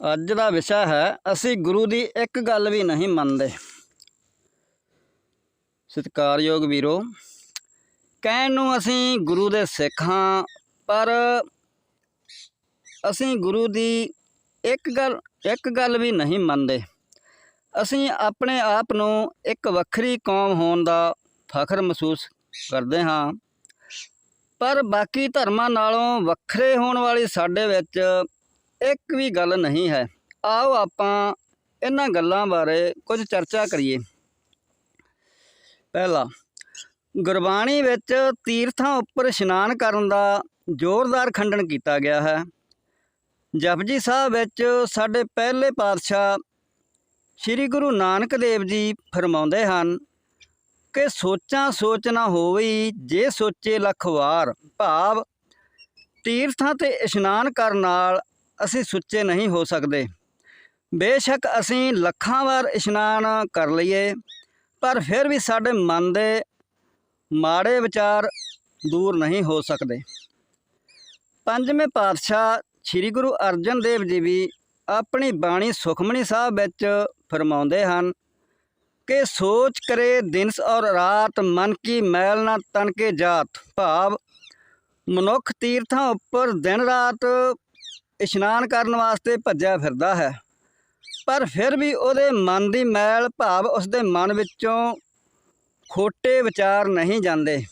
ਅੱਜ ਦਾ ਵਿਸ਼ਾ ਹੈ, ਅਸੀਂ ਗੁਰੂ ਦੀ ਇੱਕ ਗੱਲ ਵੀ ਨਹੀਂ ਮੰਨਦੇ। ਸਤਿਕਾਰਯੋਗ ਵੀਰੋ, ਕਹਿਣ ਨੂੰ ਅਸੀਂ ਗੁਰੂ ਦੇ ਸਿੱਖ ਹਾਂ, ਪਰ ਅਸੀਂ ਗੁਰੂ ਦੀ ਇੱਕ ਗੱਲ ਇੱਕ ਗੱਲ ਵੀ ਨਹੀਂ ਮੰਨਦੇ। ਅਸੀਂ ਆਪਣੇ ਆਪ ਨੂੰ ਇੱਕ ਵੱਖਰੀ ਕੌਮ ਹੋਣ ਦਾ ਫਖਰ ਮਹਿਸੂਸ ਕਰਦੇ ਹਾਂ, ਪਰ ਬਾਕੀ ਧਰਮਾਂ ਨਾਲੋਂ ਵੱਖਰੇ ਹੋਣ ਵਾਲੀ ਸਾਡੇ ਵਿੱਚ ਇੱਕ ਵੀ ਗੱਲ ਨਹੀਂ ਹੈ। ਆਓ ਆਪਾਂ ਇਹਨਾਂ ਗੱਲਾਂ ਬਾਰੇ ਕੁਝ ਚਰਚਾ ਕਰੀਏ। ਪਹਿਲਾ, ਗੁਰਬਾਣੀ ਵਿੱਚ ਤੀਰਥਾਂ ਉੱਪਰ ਇਸ਼ਨਾਨ ਕਰਨ ਦਾ ਜ਼ੋਰਦਾਰ ਖੰਡਨ ਕੀਤਾ ਗਿਆ ਹੈ। ਜਪਜੀ ਸਾਹਿਬ ਵਿੱਚ ਸਾਡੇ ਪਹਿਲੇ ਪਾਤਸ਼ਾਹ ਸ੍ਰੀ ਗੁਰੂ ਨਾਨਕ ਦੇਵ ਜੀ ਫਰਮਾਉਂਦੇ ਹਨ ਕਿ ਸੋਚਾਂ ਸੋਚ ਨਾ ਹੋਵਈ ਜੇ ਸੋਚੇ ਲੱਖ ਵਾਰ ਭਾਵ ਤੀਰਥਾਂ ਤੇ ਇਸ਼ਨਾਨ ਕਰਨ ਨਾਲ ਅਸੀਂ ਸੁੱਚੇ ਨਹੀਂ ਹੋ ਸਕਦੇ। ਬੇਸ਼ੱਕ ਅਸੀਂ ਲੱਖਾਂ ਵਾਰ ਇਸ਼ਨਾਨ ਕਰ ਲਈਏ, ਪਰ ਫਿਰ ਵੀ ਸਾਡੇ ਮਨ ਦੇ ਮਾੜੇ ਵਿਚਾਰ ਦੂਰ ਨਹੀਂ ਹੋ ਸਕਦੇ। ਪੰਜਵੇਂ ਪਾਤਸ਼ਾਹ ਸ੍ਰੀ ਗੁਰੂ ਅਰਜਨ ਦੇਵ ਜੀ ਵੀ ਆਪਣੀ ਬਾਣੀ ਸੁਖਮਣੀ ਸਾਹਿਬ ਵਿੱਚ ਫਰਮਾਉਂਦੇ ਹਨ ਕਿ ਸੋਚ ਕਰੇ ਦਿਨਸ ਔਰ ਰਾਤ, ਮਨ ਕੀ ਮੈਲ ਨਾ ਤਨ ਕੇ ਜਾਤ। ਭਾਵ ਮਨੁੱਖ ਤੀਰਥਾਂ ਉੱਪਰ ਦਿਨ ਰਾਤ ਇਸ਼ਨਾਨ ਕਰਨ ਵਾਸਤੇ ਭੱਜਿਆ ਫਿਰਦਾ ਹੈ। ਪਰ ਫਿਰ ਵੀ ਉਹਦੇ ਮਨ ਦੀ ਮੈਲ ਭਾਵ ਉਸਦੇ ਮਨ ਵਿੱਚੋਂ ਖੋਟੇ ਵਿਚਾਰ ਨਹੀਂ ਜਾਂਦੇ।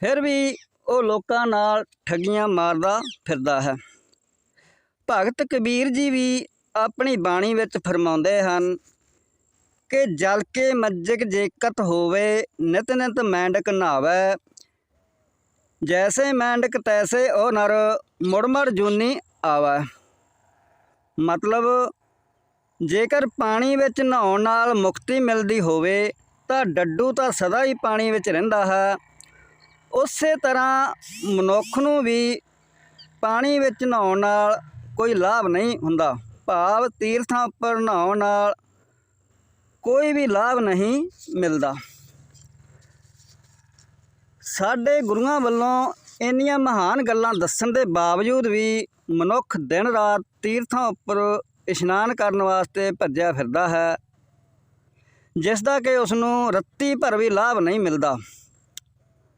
ਫਿਰ ਵੀ ਉਹ ਲੋਕਾਂ ਨਾਲ ਠੱਗੀਆਂ ਮਾਰਦਾ ਫਿਰਦਾ ਹੈ। ਭਗਤ ਕਬੀਰ ਜੀ ਵੀ ਆਪਣੀ ਬਾਣੀ ਵਿੱਚ ਫਰਮਾਉਂਦੇ ਹਨ ਕਿ ਜਲ ਕੇ ਮੱਜਕ ਜੇਕਤ ਹੋਵੇ, ਨਿਤ ਨਿਤ ਮੈਂਡਕ ਨਾਵੇ ਜੈਸੇ ਮੈਂਡਕ ਤੈਸੇ ਉਹ ਨਰ ਮੁੜ ਮੁੜ ਜੂਨੀ ਆਵਾ। ਮਤਲਬ, ਜੇਕਰ ਪਾਣੀ ਵਿੱਚ ਨਹਾਉਣ ਨਾਲ ਮੁਕਤੀ ਮਿਲਦੀ ਹੋਵੇ, ਤਾਂ ਡੱਡੂ ਤਾਂ ਸਦਾ ਹੀ ਪਾਣੀ ਵਿੱਚ ਰਹਿੰਦਾ ਹੈ। ਉਸੇ ਤਰ੍ਹਾਂ ਮਨੁੱਖ ਨੂੰ ਵੀ ਪਾਣੀ ਵਿੱਚ ਨਹਾਉਣ ਨਾਲ ਕੋਈ ਲਾਭ ਨਹੀਂ ਹੁੰਦਾ। ਭਾਵ ਤੀਰਥਾਂ ਉੱਪਰ ਨਹਾਉਣ ਨਾਲ ਕੋਈ ਵੀ ਲਾਭ ਨਹੀਂ ਮਿਲਦਾ। ਸਾਡੇ ਗੁਰੂਆਂ ਵੱਲੋਂ ਇੰਨੀਆਂ ਮਹਾਨ ਗੱਲਾਂ ਦੱਸਣ ਦੇ ਬਾਵਜੂਦ ਵੀ ਮਨੁੱਖ ਦਿਨ ਰਾਤ ਤੀਰਥਾਂ ਉੱਪਰ ਇਸ਼ਨਾਨ ਕਰਨ ਵਾਸਤੇ ਭੱਜਿਆ ਫਿਰਦਾ ਹੈ ਜਿਸ ਦਾ ਕਿ ਉਸ ਨੂੰ ਰੱਤੀ ਭਰ ਵੀ ਲਾਭ ਨਹੀਂ ਮਿਲਦਾ।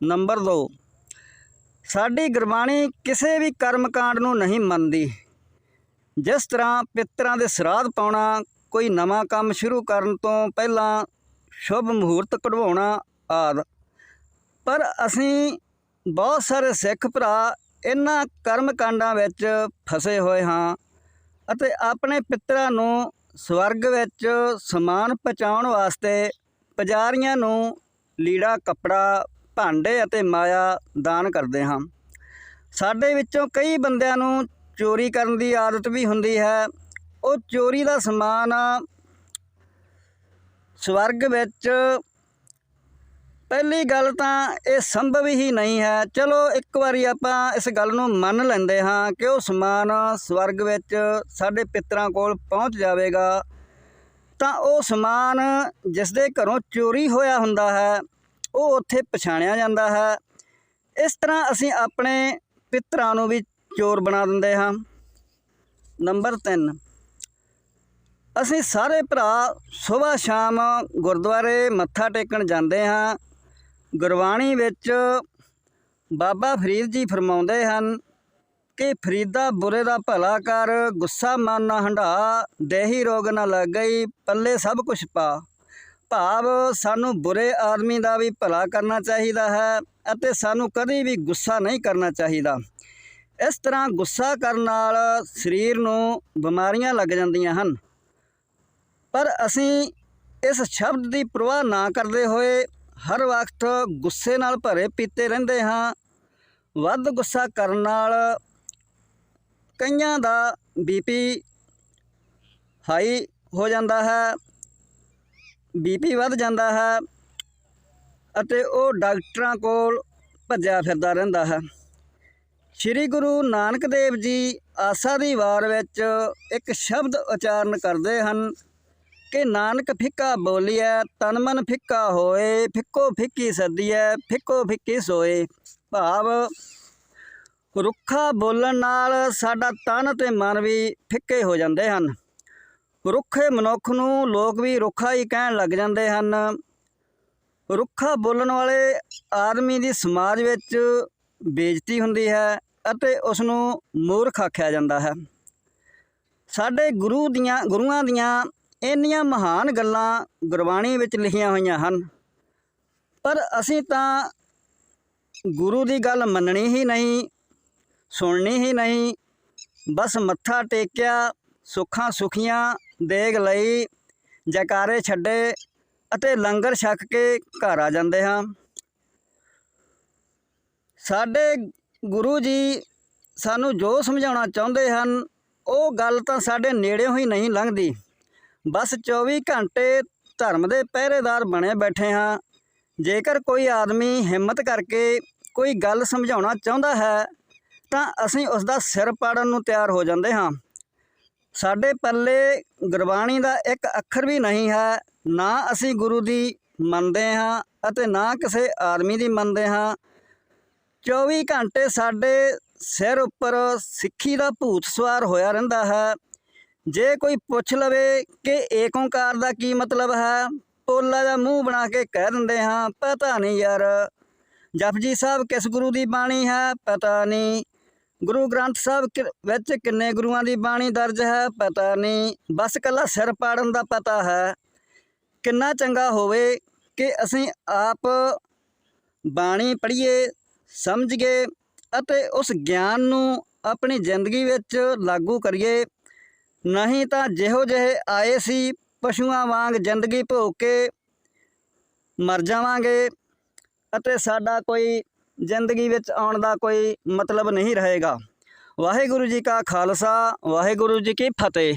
ਨੰਬਰ 2 ਸਾਡੀ ਗੁਰਬਾਣੀ ਕਿਸੇ ਵੀ ਕਰਮਕਾਂਡ ਨੂੰ ਨਹੀਂ ਮੰਨਦੀ। ਜਿਸ ਤਰ੍ਹਾਂ ਪਿੱਤਰਾਂ ਦੇ ਸਰਾਧ ਪਾਉਣਾ, ਕੋਈ ਨਵਾਂ ਕੰਮ ਸ਼ੁਰੂ ਕਰਨ ਤੋਂ ਪਹਿਲਾਂ ਸ਼ੁਭ ਮਹੂਰਤ ਕਢਵਾਉਣਾ ਆਦਿ। ਪਰ ਅਸੀਂ ਬਹੁਤ ਸਾਰੇ ਸਿੱਖ ਭਰਾ ਇਹਨਾਂ ਕਰਮ ਕਾਂਡਾਂ ਵਿੱਚ ਫਸੇ ਹੋਏ ਹਾਂ ਅਤੇ ਆਪਣੇ ਪਿੱਤਰਾਂ ਨੂੰ ਸਵਰਗ ਵਿੱਚ ਸਮਾਨ ਪਹੁੰਚਾਉਣ ਵਾਸਤੇ ਪੁਜਾਰੀਆਂ ਨੂੰ ਲੀੜਾ, ਕੱਪੜਾ, ਭਾਂਡੇ ਅਤੇ ਮਾਇਆ ਦਾਨ ਕਰਦੇ ਹਾਂ। ਸਾਡੇ ਵਿੱਚੋਂ ਕਈ ਬੰਦਿਆਂ ਨੂੰ ਚੋਰੀ ਕਰਨ ਦੀ ਆਦਤ ਵੀ ਹੁੰਦੀ ਹੈ। ਉਹ ਚੋਰੀ ਦਾ ਸਮਾਨ ਸਵਰਗ ਵਿੱਚ ਪਹਿਲੀ ਗੱਲ ਤਾਂ ਇਹ ਸੰਭਵ ਹੀ ਨਹੀਂ ਹੈ। ਚਲੋ, ਇੱਕ ਵਾਰੀ ਆਪਾਂ ਇਸ ਗੱਲ ਨੂੰ ਮੰਨ ਲੈਂਦੇ ਹਾਂ ਕਿ ਉਹ ਸਮਾਨ ਸਵਰਗ ਵਿੱਚ ਸਾਡੇ ਪਿੱਤਰਾਂ ਕੋਲ ਪਹੁੰਚ ਜਾਵੇਗਾ। ਤਾਂ ਉਹ ਸਮਾਨ ਜਿਸ ਦੇ ਘਰੋਂ ਚੋਰੀ ਹੋਇਆ ਹੁੰਦਾ ਹੈ, ਉਹ ਉੱਥੇ ਪਛਾਣਿਆ ਜਾਂਦਾ ਹੈ। ਇਸ ਤਰ੍ਹਾਂ ਅਸੀਂ ਆਪਣੇ ਪਿੱਤਰਾਂ ਨੂੰ ਵੀ ਚੋਰ ਬਣਾ ਦਿੰਦੇ ਹਾਂ। ਨੰਬਰ 3 ਅਸੀਂ ਸਾਰੇ ਭਰਾ ਸਵੇਰ ਸ਼ਾਮ ਗੁਰਦੁਆਰੇ ਮੱਥਾ ਟੇਕਣ ਜਾਂਦੇ ਹਾਂ। ਗੁਰਬਾਣੀ ਵਿੱਚ ਬਾਬਾ ਫਰੀਦ ਜੀ ਫਰਮਾਉਂਦੇ ਹਨ ਕਿ ਫਰੀਦਾ ਬੁਰੇ ਦਾ ਭਲਾ ਕਰ, ਗੁੱਸਾ ਮਨ ਨਾ ਹੰਢਾ, ਦੇਹੀ ਰੋਗ ਨਾ ਲੱਗ ਗਈ, ਪੱਲੇ ਸਭ ਕੁਛ ਪਾ। ਭਾਵ ਸਾਨੂੰ ਬੁਰੇ ਆਦਮੀ ਦਾ ਵੀ ਭਲਾ ਕਰਨਾ ਚਾਹੀਦਾ ਹੈ ਅਤੇ ਸਾਨੂੰ ਕਦੇ ਵੀ ਗੁੱਸਾ ਨਹੀਂ ਕਰਨਾ ਚਾਹੀਦਾ। ਇਸ ਤਰ੍ਹਾਂ ਗੁੱਸਾ ਕਰਨ ਨਾਲ ਸਰੀਰ ਨੂੰ ਬਿਮਾਰੀਆਂ ਲੱਗ ਜਾਂਦੀਆਂ ਹਨ। ਪਰ ਅਸੀਂ ਇਸ ਸ਼ਬਦ ਦੀ ਪ੍ਰਵਾਹ ਨਾ ਕਰਦੇ ਹੋਏ ਹਰ ਵਕਤ ਗੁੱਸੇ ਨਾਲ ਭਰੇ ਪੀਤੇ ਰਹਿੰਦੇ ਹਾਂ। ਵੱਧ ਗੁੱਸਾ ਕਰਨ ਨਾਲ ਕਈਆਂ ਦਾ ਬੀਪੀ ਹਾਈ ਹੋ ਜਾਂਦਾ ਹੈ ਬੀਪੀ ਵੱਧ ਜਾਂਦਾ ਹੈ ਅਤੇ ਉਹ ਡਾਕਟਰਾਂ ਕੋਲ ਭੱਜਿਆ ਫਿਰਦਾ ਰਹਿੰਦਾ ਹੈ। ਸ੍ਰੀ ਗੁਰੂ ਨਾਨਕ ਦੇਵ ਜੀ ਆਸਾ ਦੀ ਵਾਰ ਵਿੱਚ ਇੱਕ ਸ਼ਬਦ ਉਚਾਰਨ ਕਰਦੇ ਹਨ। ਕਿ ਨਾਨਕ ਫਿੱਕਾ ਬੋਲੀਐ ਤਨ ਮਨ ਫਿੱਕਾ ਹੋਏ, ਫਿੱਕੋ ਫਿੱਕੀ ਸਦੀਐ, ਫਿੱਕੋ ਫਿੱਕੀ ਸੋਏ। ਭਾਵ ਰੁੱਖਾ ਬੋਲਣ ਨਾਲ ਸਾਡਾ ਤਨ ਤੇ ਮਨ ਵੀ ਫਿੱਕੇ ਹੋ ਜਾਂਦੇ ਹਨ। ਰੁੱਖੇ ਮਨੁੱਖ ਨੂੰ ਲੋਕ ਵੀ ਰੁੱਖਾ ਹੀ ਕਹਿਣ ਲੱਗ ਜਾਂਦੇ ਹਨ। ਰੁੱਖਾ ਬੋਲਣ ਵਾਲੇ ਆਦਮੀ ਦੀ ਸਮਾਜ ਵਿੱਚ ਬੇਇੱਜ਼ਤੀ ਹੁੰਦੀ ਹੈ ਅਤੇ ਉਸ ਨੂੰ ਮੂਰਖ ਆਖਿਆ ਜਾਂਦਾ ਹੈ। ਸਾਡੇ ਗੁਰੂ ਦੀਆਂ, ਗੁਰੂਆਂ ਦੀਆਂ ਇੰਨੀਆਂ ਮਹਾਨ ਗੱਲਾਂ ਗੁਰਬਾਣੀ ਵਿੱਚ ਲਿਖੀਆਂ ਹੋਈਆਂ ਹਨ। ਪਰ ਅਸੀਂ ਤਾਂ ਗੁਰੂ ਦੀ ਗੱਲ ਮੰਨਣੀ ਹੀ ਨਹੀਂ, ਸੁਣਨੀ ਹੀ ਨਹੀਂ, ਬਸ ਮੱਥਾ ਟੇਕਿਆ, ਸੁੱਖਾਂ ਸੁਖੀਆਂ ਦੇਗ ਲਈ, ਜੈਕਾਰੇ ਛੱਡੇ ਅਤੇ ਲੰਗਰ ਛਕ ਕੇ ਘਰ ਆ ਜਾਂਦੇ ਹਾਂ। ਸਾਡੇ ਗੁਰੂ ਜੀ ਸਾਨੂੰ ਜੋ ਸਮਝਾਉਣਾ ਚਾਹੁੰਦੇ ਹਨ, ਉਹ ਗੱਲ ਤਾਂ ਸਾਡੇ ਨੇੜਿਓਂ ਹੀ ਨਹੀਂ ਲੰਘਦੀ। ਬਸ 24 ਘੰਟੇ ਧਰਮ ਦੇ ਪਹਿਰੇਦਾਰ ਬਣੇ ਬੈਠੇ ਹਾਂ। ਜੇਕਰ ਕੋਈ ਆਦਮੀ ਹਿੰਮਤ ਕਰਕੇ ਕੋਈ ਗੱਲ ਸਮਝਾਉਣਾ ਚਾਹੁੰਦਾ ਹੈ, ਤਾਂ ਅਸੀਂ ਉਸ ਦਾ ਸਿਰ ਪਾੜਨ ਨੂੰ ਤਿਆਰ ਹੋ ਜਾਂਦੇ ਹਾਂ। ਸਾਡੇ ਪੱਲੇ ਗੁਰਬਾਣੀ ਦਾ ਇੱਕ ਅੱਖਰ ਵੀ ਨਹੀਂ ਹੈ। ਨਾ ਅਸੀਂ ਗੁਰੂ ਦੀ ਮੰਨਦੇ ਹਾਂ ਅਤੇ ਨਾ ਕਿਸੇ ਆਦਮੀ ਦੀ ਮੰਨਦੇ ਹਾਂ। 24 ਘੰਟੇ ਸਾਡੇ ਸਿਰ ਉੱਪਰ ਸਿੱਖੀ ਦਾ ਭੂਤ ਸਵਾਰ ਹੋਇਆ ਰਹਿੰਦਾ ਹੈ। ਜੇ ਕੋਈ ਪੁੱਛ ਲਵੇ ਕਿ ਏਕ ਓੰਕਾਰ ਦਾ ਕੀ ਮਤਲਬ ਹੈ, ਪੋਲਾ ਦਾ ਮੂੰਹ ਬਣਾ ਕੇ ਕਹਿ ਦਿੰਦੇ ਹਾਂ, ਪਤਾ ਨਹੀਂ ਯਾਰ। ਜਪਜੀ ਸਾਹਿਬ ਕਿਸ ਗੁਰੂ ਦੀ ਬਾਣੀ ਹੈ, ਪਤਾ ਨਹੀਂ। ਗੁਰੂ ਗ੍ਰੰਥ ਸਾਹਿਬ ਕਿ- ਵਿੱਚ ਕਿੰਨੇ ਗੁਰੂਆਂ ਦੀ ਬਾਣੀ ਦਰਜ ਹੈ, ਪਤਾ ਨਹੀਂ। ਬਸ ਕੱਲਾ ਸਿਰ ਪਾੜਨ ਦਾ ਪਤਾ ਹੈ। ਕਿੰਨਾ ਚੰਗਾ ਹੋਵੇ ਕਿ ਅਸੀਂ ਆਪ ਬਾਣੀ ਪੜ੍ਹੀਏ ਸਮਝੀਏ ਅਤੇ ਉਸ ਗਿਆਨ ਨੂੰ ਆਪਣੀ ਜ਼ਿੰਦਗੀ ਵਿੱਚ ਲਾਗੂ ਕਰੀਏ। ਨਹੀਂ ਤਾਂ ਜਿਹੋ ਜਿਹੇ ਆਏ ਸੀ ਪਸ਼ੂਆਂ ਵਾਂਗ ਜ਼ਿੰਦਗੀ ਭੋਗ ਕੇ ਮਰ ਜਾਵਾਂਗੇ ਅਤੇ ਸਾਡਾ ਕੋਈ ਜ਼ਿੰਦਗੀ ਵਿੱਚ ਆਉਣ ਦਾ ਕੋਈ ਮਤਲਬ ਨਹੀਂ ਰਹੇਗਾ। ਵਾਹਿਗੁਰੂ ਜੀ ਕਾ ਖਾਲਸਾ, ਵਾਹਿਗੁਰੂ ਜੀ ਕੀ ਫਤਿਹ।